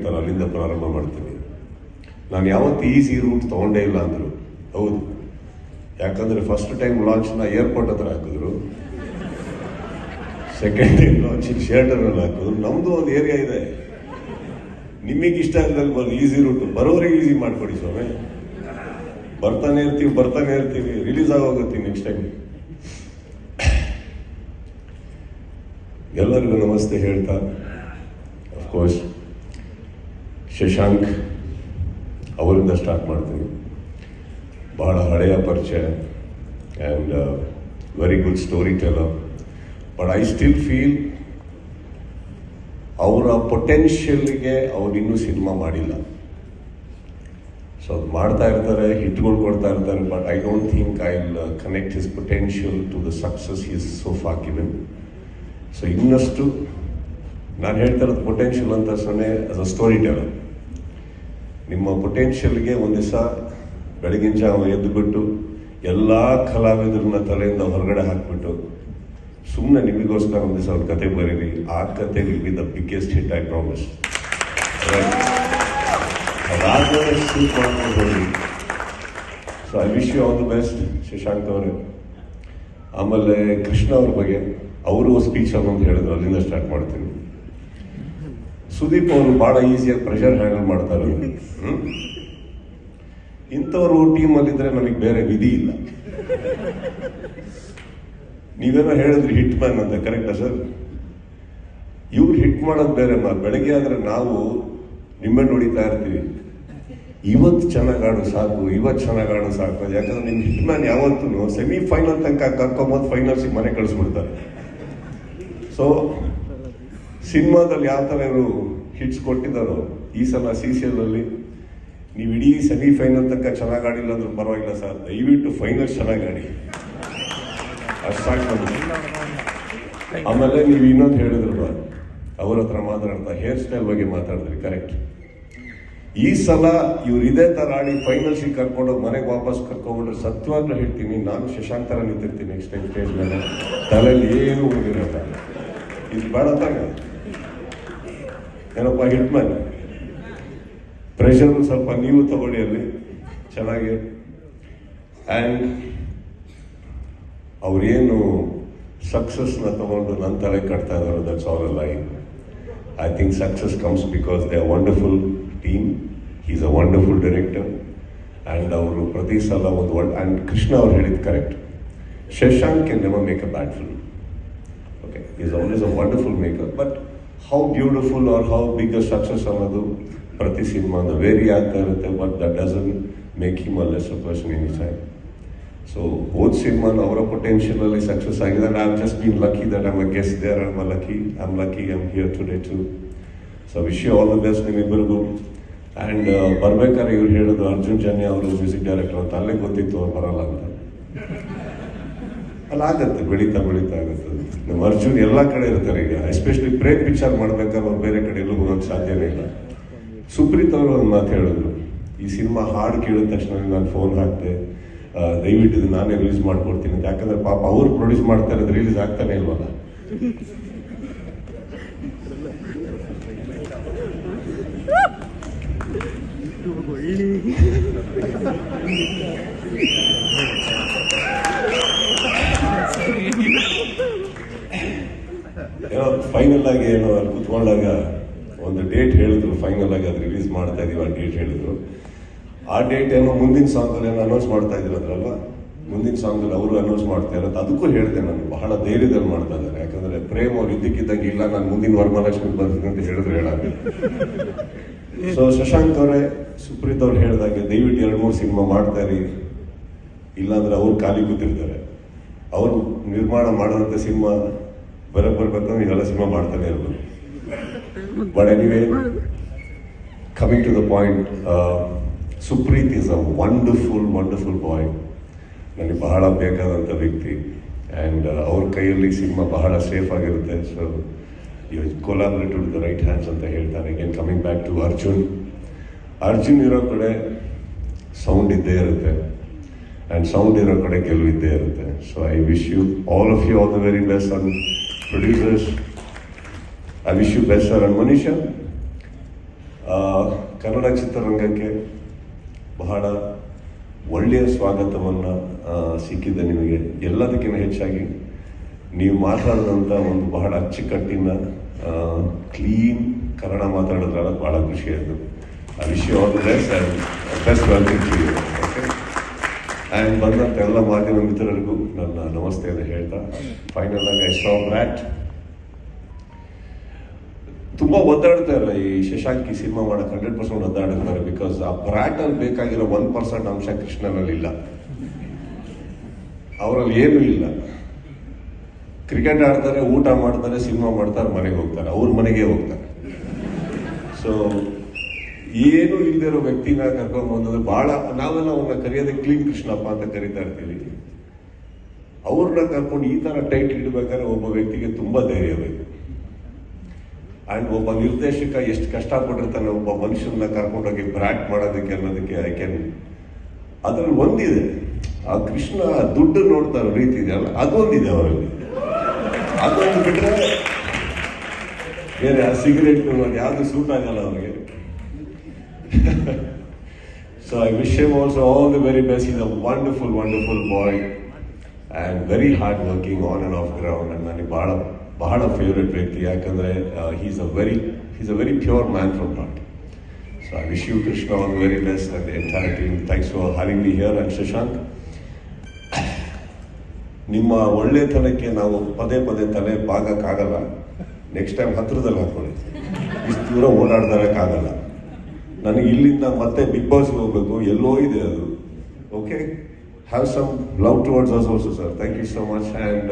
ಹೇಳ್ತಾರೆ, ಅಲ್ಲಿಂದ ಪ್ರಾರಂಭ ಮಾಡ್ತೀನಿ. ನಾನು ಯಾವತ್ತು ಈಸಿ ರೂಟ್ ತೊಗೊಂಡೇ ಇಲ್ಲ ಅಂದರು. ಹೌದು. ಯಾಕಂದರೆ ಫಸ್ಟ್ ಟೈಮ್ ಲಾಂಚ್ನ ಏರ್ಪೋರ್ಟ್ ಹತ್ರ ಹಾಕಿದ್ರು. ಸೆಕೆಂಡ್ ಟೈಮ್ ಲಾಂಚ್ ಶೇರ್ಟರಲ್ಲಿ ಹಾಕಿದ್ರು. ನಮ್ಮದು ಒಂದು ಏರಿಯಾ ಇದೆ. ನಿಮಗೆ ಇಷ್ಟ ಇಲ್ಲದಲ್ಲಿ ಬಂದು ಈಸಿ ರೂಟ್ ಬರೋರಿಗೆ ಈಸಿ ಮಾಡಿಕೊಡಿ ಸ್ವಾಮಿ. ಬರ್ತಾನೆ ಇರ್ತೀವಿ ಬರ್ತಾನೆ ಇರ್ತೀವಿ. ರಿಲೀಸ್ ಆಗೋಗುತ್ತೆ ನೆಕ್ಸ್ಟ್ ಟೈಮ್ ಎಲ್ಲರಿಗೂ ನಮಸ್ತೆ ಹೇಳ್ತಾ. ಅಫ್ಕೋರ್ಸ್ ಶಶಾಂಕ್ ಅವರಿಂದ ಸ್ಟಾರ್ಟ್ ಮಾಡ್ತೀನಿ. ಬಹಳ ಹಳೆಯ ಪರಿಚಯ and very good story teller but I still feel ಅವರ ಪೊಟೆನ್ಷಿಯಲ್ಗೆ ಅವ್ರು ಇನ್ನೂ ಸಿನಿಮಾ ಮಾಡಿಲ್ಲ. ಸೊ ಅದು ಮಾಡ್ತಾ ಇರ್ತಾರೆ, ಹಿಟ್ಗಳು ಕೊಡ್ತಾ ಇರ್ತಾರೆ but I don't think I will connect his potential to the success is so given so ಇನ್ನಷ್ಟು, ನಾನು ಹೇಳ್ತಾ ಇರೋದು ಪೊಟೆನ್ಷಿಯಲ್ ಅಂತ ಸೊನ್ನೆ ಆಸ್ ಅ ಸ್ಟೋರಿ ಟೆಲರ್ ನಿಮ್ಮ ಪೊಟೆನ್ಷಿಯಲ್ಗೆ ಒಂದು ದಿವಸ ಬೆಳಗಿನ ಜಾವ ಎದ್ದುಬಿಟ್ಟು ಎಲ್ಲ ಕಲಾವಿದರನ್ನ ತಲೆಯಿಂದ ಹೊರಗಡೆ ಹಾಕ್ಬಿಟ್ಟು ಸುಮ್ಮನೆ ನಿಮಗೋಸ್ಕರ ಒಂದು ದಿವಸ ಒಂದು ಕತೆ ಬರೀರಿ. ಆ ಕತೆ will be the biggest hit I promise so I wish you all the best Shashank ಅವರೇ. ಆಮೇಲೆ ಕೃಷ್ಣ ಅವ್ರ ಬಗ್ಗೆ, ಅವರು ಸ್ಪೀಚ್ ಒಂದು ಹೇಳಿದ್ರು, ಅಲ್ಲಿಂದ ಸ್ಟಾರ್ಟ್ ಮಾಡ್ತೀನಿ. ಸುದೀಪ್ ಅವರು ಬಹಳ ಈಸಿಯಾಗಿ ಪ್ರೆಷರ್ ಹ್ಯಾಂಡಲ್ ಮಾಡ್ತಾರೆ. ಇಂಥವರು ಟೀಮಲ್ಲಿದ್ರೆ ನಮಗೆ ಬೇರೆ ವಿಧಿ ಇಲ್ಲ. ನೀವೇನೋ ಹೇಳಿದ್ರಿ ಹಿಟ್ ಮ್ಯಾನ್ ಅಂತ ಕರೆಕ್ಟಾ ಸರ್? ಇವ್ರು ಹಿಟ್ ಮಾಡೋದು ಬೇರೆ, ಮಾ ಬೆಳಗ್ಗೆ ಆದ್ರೆ ನಾವು ನಿಮ್ಮೆ ಹೊಡಿತಾ ಇರ್ತೀವಿ ಇವತ್ತು ಚೆನ್ನಾಗಿ ಆಡು ಸಾಕು ಇವತ್ತು ಚೆನ್ನಾಗಿ ಆಡು ಸಾಕು ಯಾಕಂದ್ರೆ ನಿಮ್ಮ ಹಿಟ್ ಮ್ಯಾನ್ ಯಾವತ್ತೂ ಸೆಮಿ ಫೈನಲ್ ತನಕ ಕರ್ಕೊಂಬೋದು ಫೈನಲ್ಸಿಗೆ ಮನೆ ಕಳಿಸ್ಬಿಡ್ತಾರೆ. ಸೊ ಸಿನಿಮಾದಲ್ಲಿ ಯಾವ ಥರ ಇವರು ಹಿಟ್ಸ್ ಕೊಟ್ಟಿದ್ದಾರೋ ಈ ಸಲ ಸಿ ಸಿ ಎಲ್ಲಲ್ಲಿ ನೀವು ಇಡೀ ಸೆಮಿಫೈನಲ್ ತನಕ ಚೆನ್ನಾಗಿ ಆಡಿಲ್ಲ ಅಂದ್ರೂ ಪರವಾಗಿಲ್ಲ ಸರ್. ದಯವಿಟ್ಟು ಫೈನಲ್ ಚೆನ್ನಾಗಿ ಆಡಿ. ಅಷ್ಟು ಆಮೇಲೆ ನೀವು ಇನ್ನೊಂದು ಹೇಳಿದ್ರು ಅವ್ರ ಹತ್ರ ಮಾತಾಡ್ತಾ ಹೇರ್ ಸ್ಟೈಲ್ ಬಗ್ಗೆ ಮಾತಾಡಿದ್ರಿ ಕರೆಕ್ಟ್ ಈ ಸಲ ಇವ್ರು ಇದೇ ಥರ ಆಡಿ ಫೈನಲ್ಸಿಗೆ ಕರ್ಕೊಂಡು ಮನೆಗೆ ವಾಪಸ್ ಕರ್ಕೊಂಡ್ರೆ ಸತ್ವಾಗ್ಲೂ ಹೇಳ್ತೀನಿ, ನಾನು ಶಶಾಂಕ್ ತರ ನಿಂತಿರ್ತೀನಿ ನೆಕ್ಸ್ಟ್ ಟೈಮ್ ಸ್ಟೇಜ್ ಮೇಲೆ. ತಲೆಯಲ್ಲಿ ಏನು ಉಳಿದಿರಲ್ಲ ಬೇಡ ತಾನೆ ಏನಪ್ಪ, ಹಿಟ್ ಮ್ಯಾನ್? ಪ್ರೆಷರ್ ಸ್ವಲ್ಪ ನೀವು ತಗೊಳ್ಳಿ ಅಲ್ಲಿ. ಚೆನ್ನಾಗಿ. ಆ್ಯಂಡ್ ಅವರೇನು ಸಕ್ಸಸ್ನ ತಗೊಂಡು ನನ್ನ ತಲೆ ಕಟ್ತಾ ಇದ್ದಾರೆ ದಟ್ಸ್ ಆಲ್ ಅಲ್ಲ I think success comes because they wonderful team is a wonderful director and ಅವರು ಪ್ರತಿ ಸಲ ಒಂದು ಒಳ್ಳೆ ಆ್ಯಂಡ್ ಕೃಷ್ಣ ಅವ್ರು ಹೇಳಿದ್ದು correct Shashank can never make a bad film okay is always a wonderful maker but how beautiful are how big a success ಅನ್ನೋದು ಪ್ರತಿ ಸಿನಿಮಾದ ವೇರಿ ಆಗ್ತಾ ಇರುತ್ತೆ but that doesn't make him a less a person in time so ಹೋದ cinema ಅವರ ಪೊಟೆನ್ಷಿಯಲಲ್ಲಿ success ಆಗಿದೆ. I am just been lucky that I'm a guest there I'm a lucky I am lucky I am here today to so wish you all the best ನಿಮ್ಮಿಬ್ಬರಿಗೂ and ಬರ್ಬೇಕಾದ್ರೆ ಇವ್ರು ಹೇಳಿದ್ರು ಅರ್ಜುನ್ ಜನ್ಯ ಅವರು music director ಅಂತ. ಅಲ್ಲೇ ಗೊತ್ತಿತ್ತು ಅವ್ರು ಬರಲ್ಲ ಅಂತ. ಅಲ್ಲ ಆಗತ್ತೆ ಬೆಳೀತಾ ಬೆಳೀತಾ ಆಗುತ್ತೆ. ನಮ್ಮ ಅರ್ಜುನ್ ಎಲ್ಲ ಕಡೆ ಇರ್ತಾರೆ ಈಗ. ಎಸ್ಪೆಷಲಿ ಪ್ರೇಮ್ ಪಿಕ್ಚರ್ ಮಾಡ್ಬೇಕಾದ್ರೆ ಬೇರೆ ಕಡೆ ಎಲ್ಲೂ ಹೋಗೋಕೆ ಸಾಧ್ಯನೇ ಇಲ್ಲ. ಸುಪ್ರೀತ್ ಅವರು ಒಂದು ಮಾತು ಹೇಳಿದ್ರು. ಈ ಸಿನಿಮಾ ಹಾಡು ಕೇಳಿದ ತಕ್ಷಣ ನಾನು ಫೋನ್ ಹಾಕ್ತೆ ಆ, ದಯವಿಟ್ಟು ಇದು ನಾನೇ ರಿಲೀಸ್ ಮಾಡ್ಕೊಡ್ತೀನಿ ಅಂತ. ಯಾಕಂದ್ರೆ ಪಾಪ ಅವ್ರು ಪ್ರೊಡ್ಯೂಸ್ ಮಾಡ್ತಾ ಇರೋದು ರಿಲೀಸ್ ಆಗ್ತಾನೆ ಇಲ್ವಲ್ಲ? ಫೈನಲ್ ಆಗಿ ಏನೋ ಅಲ್ಲಿ ಕುತ್ಕೊಂಡಾಗ ಒಂದು ಡೇಟ್ ಹೇಳಿದ್ರು ಫೈನಲ್ ಆಗಿ ಅದು ರಿಲೀಸ್ ಮಾಡ್ತಾ ಇದೀವಿ ಆ ಡೇಟ್ ಹೇಳಿದ್ರು. ಆ ಡೇಟ್ ಏನೋ ಮುಂದಿನ ಸಾಂಗಲ್ಲಿ ಏನೋ ಅನೌನ್ಸ್ ಮಾಡ್ತಾ ಇದ್ರಲ್ಲ ಮುಂದಿನ ಸಾಂಗಲ್ಲಿ ಅವರು ಅನೌನ್ಸ್ ಮಾಡ್ತಾ ಇರೋದು, ಅದಕ್ಕೂ ಹೇಳಿದೆ ನಾನು, ಬಹಳ ಧೈರ್ಯದಲ್ಲಿ ಮಾಡ್ತಾ ಇದ್ದಾರೆ. ಯಾಕಂದ್ರೆ ಪ್ರೇಮ್ ಅವ್ರು ಇದ್ದಕ್ಕಿದ್ದಂಗೆ ಇಲ್ಲ, ನಾನು ಮುಂದಿನ ವರಮಹಾಲಕ್ಷ್ಮಿ ಬರ್ತೀನಿ ಅಂತ ಹೇಳಿದ್ರು ಹೇಳಾಗ. ಸೊ ಶಶಾಂಕ್ ಅವರೇ, ಸುಪ್ರೀತ್ ಅವ್ರು ಹೇಳಿದಾಗೆ ದಯವಿಟ್ಟು ಎರಡು ಮೂರು ಸಿನಿಮಾ ಮಾಡ್ತಾ ಇರಿ. ಇಲ್ಲಾಂದ್ರೆ ಅವ್ರು ಖಾಲಿ ಕೂತಿರ್ತಾರೆ. ಅವರು ನಿರ್ಮಾಣ ಮಾಡಿದಂಥ ಸಿನಿಮಾ ಬರಕ್ ಬರ್ಬೇಕಂದ್ರೆ ಇವೆಲ್ಲ ಸಿನಿಮಾ ಮಾಡ್ತಾನೆ ಇರ್ಬೋದು. But anyway coming to the point Supreet is a wonderful wonderful boy ನನಗೆ ಬಹಳ ಬೇಕಾದಂಥ ವ್ಯಕ್ತಿ. ಆ್ಯಂಡ್ ಅವ್ರ ಕೈಯಲ್ಲಿ ಸಿನಿಮಾ ಬಹಳ ಸೇಫ್ ಆಗಿರುತ್ತೆ. So you collaborate with the right hands ಅಂತ ಹೇಳ್ತಾರೆ. Again coming back to Arjun Arjun ಇರೋ ಕಡೆ ಸೌಂಡ್ ಇದ್ದೇ ಇರುತ್ತೆ. ಆ್ಯಂಡ್ ಸೌಂಡ್ ಇರೋ ಕಡೆ ಗೆಲುವು ಇದ್ದೇ ಇರುತ್ತೆ. So I wish you all of you all the very best on producers I wish you best sir and Manisha Kannada ಚಿತ್ರರಂಗಕ್ಕೆ ಬಹಳ ಒಳ್ಳೆಯ ಸ್ವಾಗತವನ್ನು ಸಿಕ್ಕಿದೆ ನಿಮಗೆ. ಎಲ್ಲದಕ್ಕಿಂತ ಹೆಚ್ಚಾಗಿ ನೀವು ಮಾತಾಡಿದಂಥ ಒಂದು ಬಹಳ ಅಚ್ಚುಕಟ್ಟಿನ ಕ್ಲೀನ್ ಕನ್ನಡ ಮಾತಾಡೋದ್ರಲ್ಲ ಭಾಳ ಖುಷಿಯಾಯಿತು I wish you all the best and best welcome to you okay and ಬಂದಂಥ ಎಲ್ಲ ಮಾಧ್ಯಮ ಮಿತ್ರರಿಗೂ ನನ್ನ ನಮಸ್ತೆಯನ್ನು ಹೇಳ್ತಾ ಫೈನಲ್ ಆಗಿ ಐ ಸ್ಟ್ರಾಂಗ್ ದ್ಯಾಟ್ ತುಂಬಾ ಇಲ್ಲ ಈ ಶಶಾಂಕ್ ಈ ಸಿನಿಮಾ ಮಾಡಕ್ಕೆ ಹಂಡ್ರೆಡ್ ಪರ್ಸೆಂಟ್ ಒದ್ದಾಡಿದ್ದಾರೆ ಬಿಕಾಸ್ ಆ ಬ್ರ್ಯಾಟಲ್ಲಿ ಬೇಕಾಗಿರೋ ಒನ್ ಪರ್ಸೆಂಟ್ ಅಂಶ ಕೃಷ್ಣನಲ್ಲಿ ಇಲ್ಲ. ಅವರಲ್ಲಿ ಏನೂ ಇಲ್ಲ. ಕ್ರಿಕೆಟ್ ಆಡ್ತಾರೆ, ಊಟ ಮಾಡ್ತಾರೆ ಸಿನಿಮಾ ಮಾಡ್ತಾರೆ, ಮನೆಗೆ ಹೋಗ್ತಾರೆ. ಅವ್ರ ಮನೆಗೆ ಹೋಗ್ತಾರೆ. ಸೊ ಏನು ಇರೋ ವ್ಯಕ್ತಿನ ಕರ್ಕೊಂಡು ಬಂದ್ರೆ ಬಹಳ ನಾವೆಲ್ಲ ಅವ್ರನ್ನ ಕರೆಯೋದೇ ಕ್ಲೀನ್ ಕೃಷ್ಣಪ್ಪ ಅಂತ ಕರಿತಾ ಇರ್ತೀವಿ. ಅವ್ರನ್ನ ಕರ್ಕೊಂಡು ಈ ತರ ಟೈಟ್ ಇಡಬೇಕಾದ್ರೆ ಒಬ್ಬ ವ್ಯಕ್ತಿಗೆ ತುಂಬಾ ಧೈರ್ಯ ಬೇಕು. ಅಂಡ್ ಒಬ್ಬ ನಿರ್ದೇಶಕ ಎಷ್ಟು ಕಷ್ಟಪಟ್ಟಿರ್ತಾನೆ ಒಬ್ಬ ಮನುಷ್ಯನ ಕರ್ಕೊಂಡೋಗಿ ಬ್ರಾಟ್ ಮಾಡೋದಕ್ಕೆ ಅನ್ನೋದಕ್ಕೆ ಐ ಕ್ಯಾನ್ ಅದ್ರಲ್ಲಿ ಒಂದಿದೆ. ಆ ಕೃಷ್ಣ ದುಡ್ಡು ನೋಡ್ತಾ ಇರೋ ರೀತಿ ಇದೆಯಲ್ಲ ಅದೊಂದಿದೆ ಅವರಲ್ಲಿ. ಅದೊಂದು ಬಿಟ್ರೆ ಬೇರೆ ಆ ಸಿಗರೇಟ್ ಯಾವುದು ಸೂಟ್ ಆಗಲ್ಲ ಅವ್ರಿಗೆ. So I wish him also all the very best is a wonderful wonderful boy and very hard working on and off ground and ನನಗೆ ಭಾಳ ಬಹಳ ಫೇವ್ರೆಟ್ ವ್ಯಕ್ತಿ. ಯಾಕಂದರೆ he's a very he's a very pure man from heart so I wish you Krishna all very best and entire team thanks for having me here and Shashank ನಿಮ್ಮ ಒಳ್ಳೆತನಕ್ಕೆ ನಾವು ಪದೇ ಪದೇ ತಲೆ ಬಾಗಕ್ಕಾಗಲ್ಲ. ನೆಕ್ಸ್ಟ್ ಟೈಮ್ ಹತ್ರದಲ್ಲಿ ಹಾಕೊಳ್ಳಿ. ಇಷ್ಟು ದೂರ ಓಡಾಡ್ದಕ್ಕಾಗಲ್ಲ ನನಗೆ ಇಲ್ಲಿಂದ ಮತ್ತೆ ಬಿಗ್ ಬಾಸ್ಗೆ ಹೋಗ್ಬೇಕು. ಎಲ್ಲೋ ಇದೆ ಅದು. Okay have some love towards us also sir thank you so much and